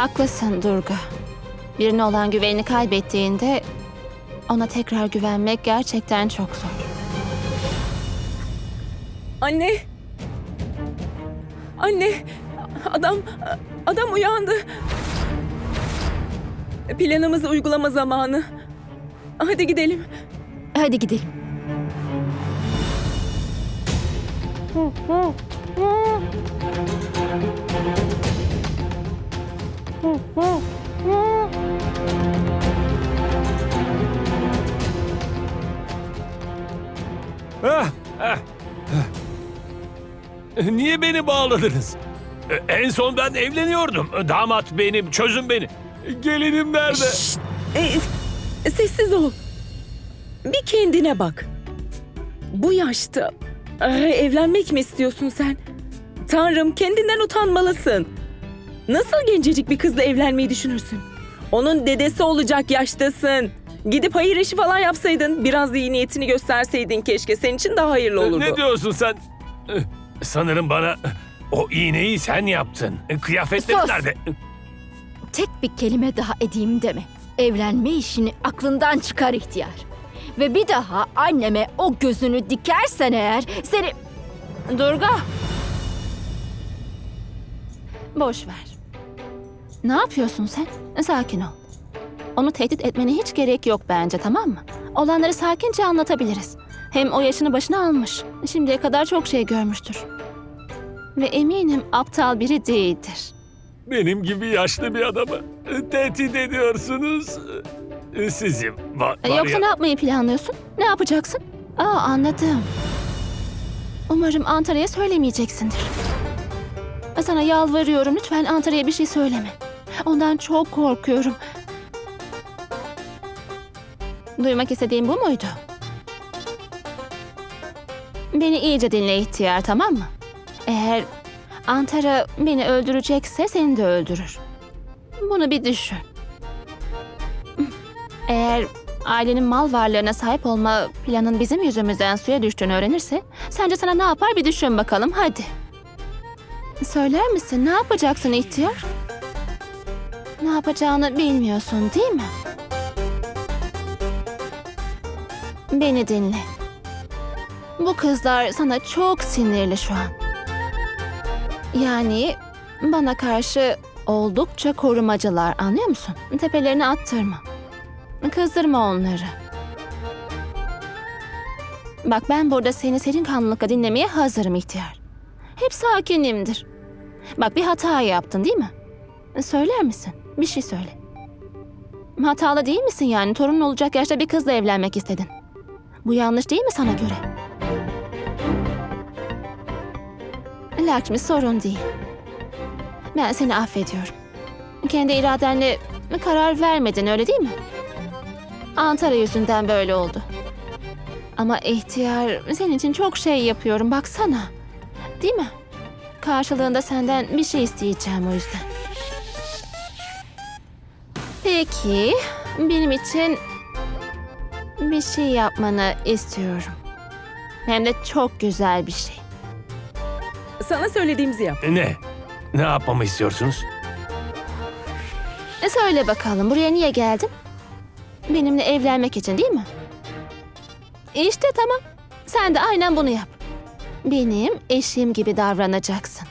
Haklısın Durga. Birine olan güvenini kaybettiğinde ona tekrar güvenmek gerçekten çok zor. Anne. Anne. Adam adam uyandı. Planımızı uygulama zamanı. Hadi gidelim. Hadi gidelim. Ah, ah, ah. Niye beni bağladınız? En son ben evleniyordum. Damat benim, çözün beni. Gelinim nerede? E, sessiz ol. Bir kendine bak. Bu yaşta e, evlenmek mi istiyorsun sen? Tanrım kendinden utanmalısın. Nasıl gencecik bir kızla evlenmeyi düşünürsün? Onun dedesi olacak yaştasın. Gidip hayır işi falan yapsaydın, biraz da iyi niyetini gösterseydin keşke. Senin için daha hayırlı olurdu. Ne diyorsun sen? Sanırım bana o iğneyi sen yaptın. E, Kıyafetlerim Sus! nerede? Tek bir kelime daha edeyim deme. Evlenme işini aklından çıkar ihtiyar. Ve bir daha anneme o gözünü dikersen eğer seni... Durga. Boş ver. Ne yapıyorsun sen? Sakin ol. Onu tehdit etmene hiç gerek yok bence tamam mı? Olanları sakince anlatabiliriz. Hem o yaşını başına almış. Şimdiye kadar çok şey görmüştür. Ve eminim aptal biri değildir. Benim gibi yaşlı bir adamı tehdit ediyorsunuz. Sizin var, var Yoksa ya- ne yapmayı planlıyorsun? Ne yapacaksın? Aa anladım. Umarım Antalya'ya söylemeyeceksindir. Sana yalvarıyorum lütfen Antalya'ya bir şey söyleme. Ondan çok korkuyorum. Duymak istediğim bu muydu? Beni iyice dinle ihtiyar tamam mı? Eğer Antara beni öldürecekse seni de öldürür. Bunu bir düşün. Eğer ailenin mal varlığına sahip olma planın bizim yüzümüzden suya düştüğünü öğrenirse sence sana ne yapar bir düşün bakalım hadi. Söyler misin ne yapacaksın ihtiyar? Ne yapacağını bilmiyorsun değil mi? Beni dinle. Bu kızlar sana çok sinirli şu an. Yani bana karşı oldukça korumacılar anlıyor musun? Tepelerine attırma. Kızdırma onları. Bak ben burada seni serin kanlılıkla dinlemeye hazırım ihtiyar. Hep sakinimdir. Bak bir hata yaptın değil mi? Söyler misin? Bir şey söyle. Hatalı değil misin yani? Torunun olacak yaşta bir kızla evlenmek istedin. Bu yanlış değil mi sana göre? Lakşmi sorun değil. Ben seni affediyorum. Kendi iradenle karar vermedin öyle değil mi? Antara yüzünden böyle oldu. Ama ihtiyar senin için çok şey yapıyorum baksana. Değil mi? Karşılığında senden bir şey isteyeceğim o yüzden. Peki, benim için bir şey yapmanı istiyorum. Hem de çok güzel bir şey. Sana söylediğimizi yap. Ne? Ne yapmamı istiyorsunuz? E söyle bakalım buraya niye geldin? Benimle evlenmek için değil mi? İşte tamam. Sen de aynen bunu yap. Benim eşim gibi davranacaksın.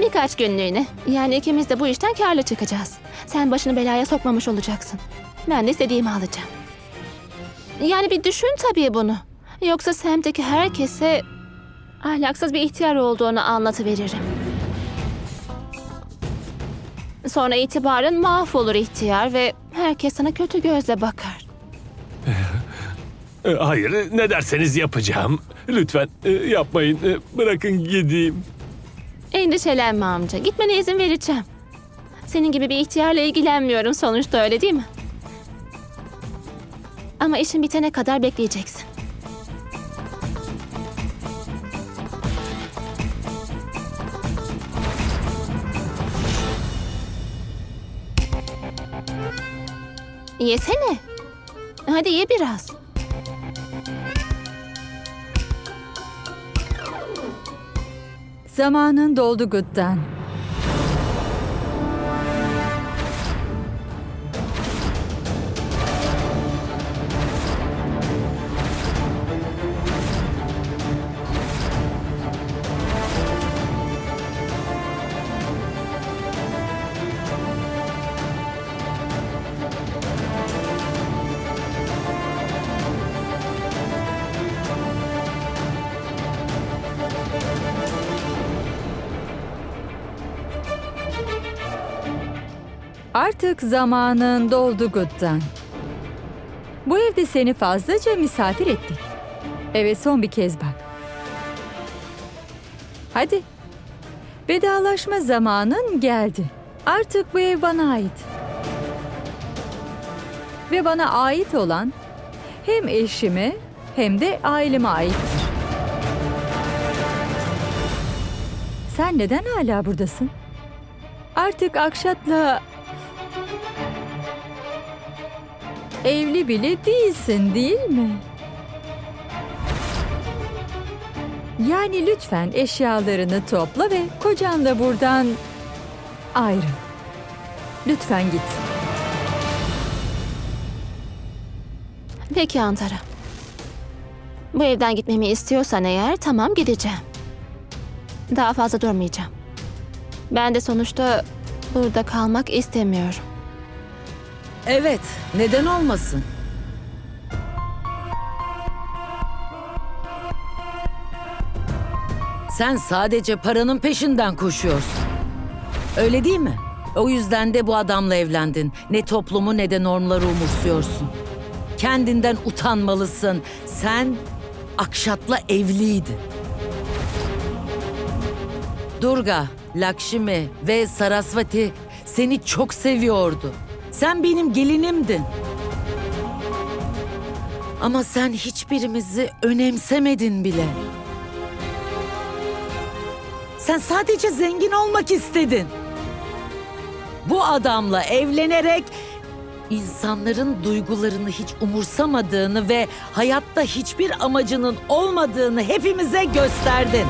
Birkaç günlüğüne. Yani ikimiz de bu işten karlı çıkacağız. Sen başını belaya sokmamış olacaksın. Ben de istediğimi alacağım. Yani bir düşün tabii bunu. Yoksa semtteki herkese ahlaksız bir ihtiyar olduğunu anlatıveririm. Sonra itibarın mahvolur ihtiyar ve herkes sana kötü gözle bakar. E, Hayır, ne derseniz yapacağım. Lütfen e, yapmayın. E, Bırakın gideyim. Endişelenme amca. Gitmene izin vereceğim. Senin gibi bir ihtiyarla ilgilenmiyorum sonuçta öyle değil mi? Ama işin bitene kadar bekleyeceksin. Yesene. Hadi ye biraz. Zamanın doldu Gıddan. Artık zamanın doldu Gut'tan. Bu evde seni fazlaca misafir ettik. Evet son bir kez bak. Hadi. Vedalaşma zamanın geldi. Artık bu ev bana ait. Ve bana ait olan hem eşime hem de aileme aittir. Sen neden hala buradasın? Artık Akşat'la evli bile değilsin değil mi? Yani lütfen eşyalarını topla ve kocanla buradan ayrıl. Lütfen git. Peki Antara. Bu evden gitmemi istiyorsan eğer tamam gideceğim. Daha fazla durmayacağım. Ben de sonuçta burada kalmak istemiyorum. Evet, neden olmasın? Sen sadece paranın peşinden koşuyorsun. Öyle değil mi? O yüzden de bu adamla evlendin. Ne toplumu ne de normları umursuyorsun. Kendinden utanmalısın. Sen Akşat'la evliydin. Durga, Lakşmi ve Sarasvati seni çok seviyordu. Sen benim gelinimdin. Ama sen hiçbirimizi önemsemedin bile. Sen sadece zengin olmak istedin. Bu adamla evlenerek insanların duygularını hiç umursamadığını ve hayatta hiçbir amacının olmadığını hepimize gösterdin.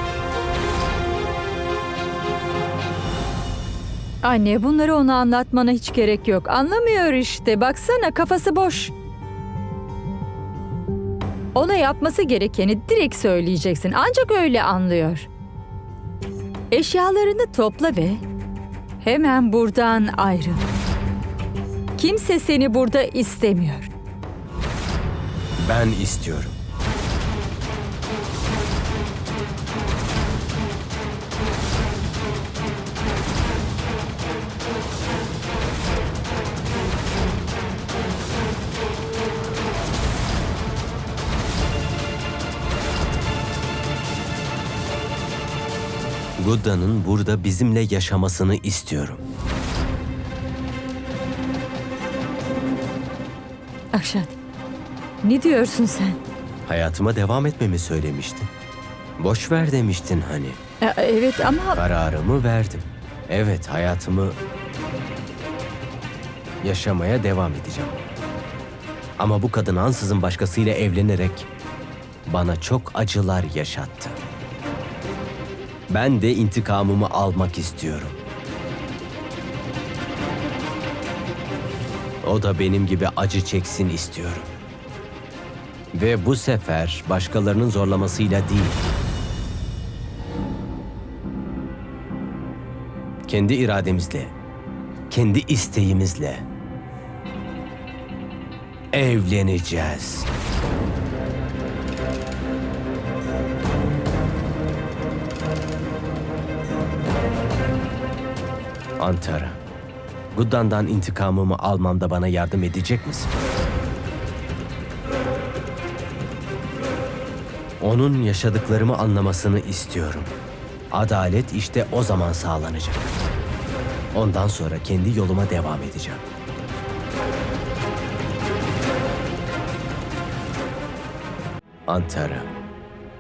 Anne bunları ona anlatmana hiç gerek yok. Anlamıyor işte. Baksana kafası boş. Ona yapması gerekeni direkt söyleyeceksin. Ancak öyle anlıyor. Eşyalarını topla ve hemen buradan ayrıl. Kimse seni burada istemiyor. Ben istiyorum. Gudda'nın burada bizimle yaşamasını istiyorum. Akşat, ne diyorsun sen? Hayatıma devam etmemi söylemiştin. Boş ver demiştin hani. E, Evet ama Kararımı verdim. Evet, hayatımı yaşamaya devam edeceğim. Ama bu kadın ansızın başkasıyla evlenerek bana çok acılar yaşattı. Ben de intikamımı almak istiyorum. O da benim gibi acı çeksin istiyorum. Ve bu sefer başkalarının zorlamasıyla değil, kendi irademizle, kendi isteğimizle evleneceğiz. Antara, Guddan'dan intikamımı almamda bana yardım edecek misin? Onun yaşadıklarımı anlamasını istiyorum. Adalet işte o zaman sağlanacak. Ondan sonra kendi yoluma devam edeceğim. Antara,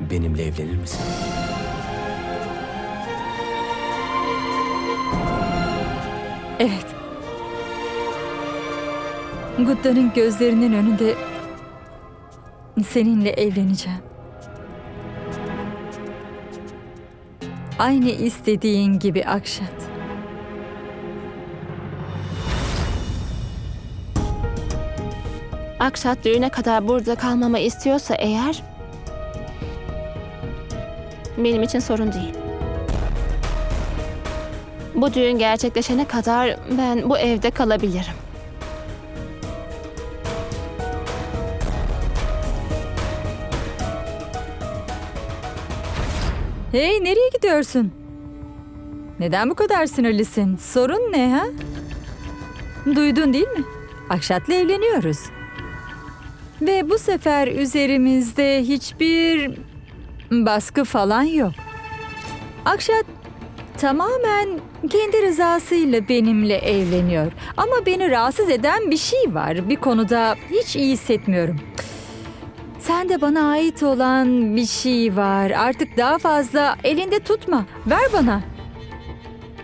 benimle evlenir misin? Evet. Gudda'nın gözlerinin önünde seninle evleneceğim. Aynı istediğin gibi Akşat. Akşat düğüne kadar burada kalmamı istiyorsa eğer... Benim için sorun değil. Bu düğün gerçekleşene kadar ben bu evde kalabilirim. Hey nereye gidiyorsun? Neden bu kadar sinirlisin? Sorun ne ha? Duydun değil mi? Akşat'la evleniyoruz. Ve bu sefer üzerimizde hiçbir baskı falan yok. Akşat tamamen kendi rızasıyla benimle evleniyor. Ama beni rahatsız eden bir şey var. Bir konuda hiç iyi hissetmiyorum. Sen de bana ait olan bir şey var. Artık daha fazla elinde tutma. Ver bana.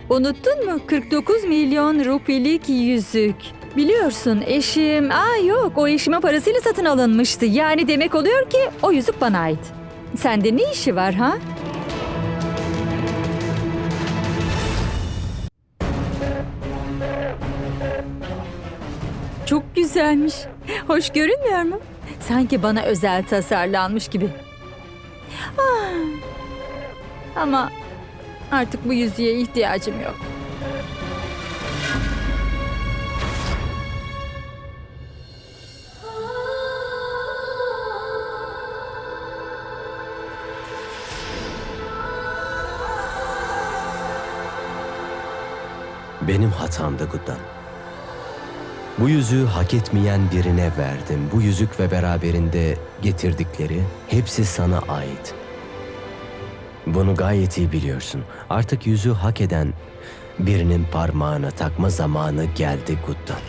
Unuttun mu? 49 milyon rupilik yüzük. Biliyorsun eşim... Aa yok o eşimin parasıyla satın alınmıştı. Yani demek oluyor ki o yüzük bana ait. Sende ne işi var ha? Çok güzelmiş. Hoş görünmüyor mu? Sanki bana özel tasarlanmış gibi. Ah. Ama artık bu yüzüğe ihtiyacım yok. Benim hatamdı Guddan. Bu yüzüğü hak etmeyen birine verdim. Bu yüzük ve beraberinde getirdikleri hepsi sana ait. Bunu gayet iyi biliyorsun. Artık yüzüğü hak eden birinin parmağına takma zamanı geldi Guddan.